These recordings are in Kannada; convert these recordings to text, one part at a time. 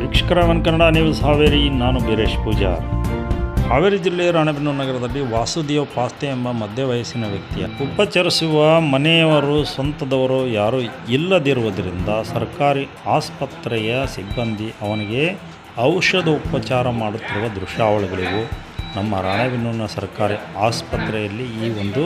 ವೀಕ್ಷಕರ ಒನ್ ಕನ್ನಡ ನ್ಯೂಸ್ ಹಾವೇರಿ, ನಾನು ಬೀರೇಶ್ ಪೂಜಾ. ಹಾವೇರಿ ಜಿಲ್ಲೆಯ ರಾಣೆಬೆನ್ನೂರು ನಗರದಲ್ಲಿ ವಾಸುದೇವ್ ಪಾಸ್ತೆ ಎಂಬ ಮಧ್ಯ ವಯಸ್ಸಿನ ವ್ಯಕ್ತಿಯ ಉಪಚರಿಸುವ ಮನೆಯವರು, ಸ್ವಂತದವರು ಯಾರೂ ಇಲ್ಲದಿರುವುದರಿಂದ ಸರ್ಕಾರಿ ಆಸ್ಪತ್ರೆಯ ಸಿಬ್ಬಂದಿ ಅವನಿಗೆ ಔಷಧ ಉಪಚಾರ ಮಾಡುತ್ತಿರುವ ದೃಶ್ಯಾವಳಿಗಳಿವು ನಮ್ಮ ರಾಣೆಬೆನ್ನೂರಿನ ಸರ್ಕಾರಿ ಆಸ್ಪತ್ರೆಯಲ್ಲಿ ಈ ಒಂದು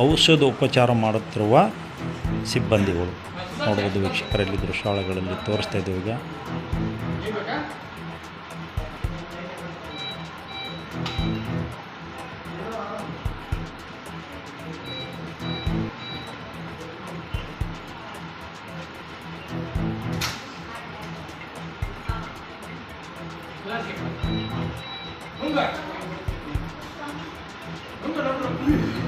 ಔಷಧ ಉಪಚಾರ ಮಾಡುತ್ತಿರುವ ಸಿಬ್ಬಂದಿಗಳು. ನೋಡಬಹುದು ವೀಕ್ಷಕರಲ್ಲಿ ದೃಶ್ಯಾವಳಿಗಳಲ್ಲಿ ತೋರಿಸ್ತಾ ಇದ್ದೀವಿ ಈಗ. gitu kan ya? Enggak. Enggak, enggak.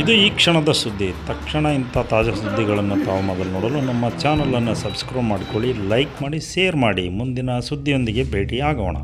ಇದು ಈ ಕ್ಷಣದ ಸುದ್ದಿ. ತಕ್ಷಣ ಇಂಥ ತಾಜಾ ಸುದ್ದಿಗಳನ್ನು ತಾವು ಮೊದಲು ನೋಡಲು ನಮ್ಮ ಚಾನಲನ್ನು ಸಬ್ಸ್ಕ್ರೈಬ್ ಮಾಡಿಕೊಳ್ಳಿ, ಲೈಕ್ ಮಾಡಿ, ಶೇರ್ ಮಾಡಿ. ಮುಂದಿನ ಸುದ್ದಿಯೊಂದಿಗೆ ಭೇಟಿಯಾಗೋಣ.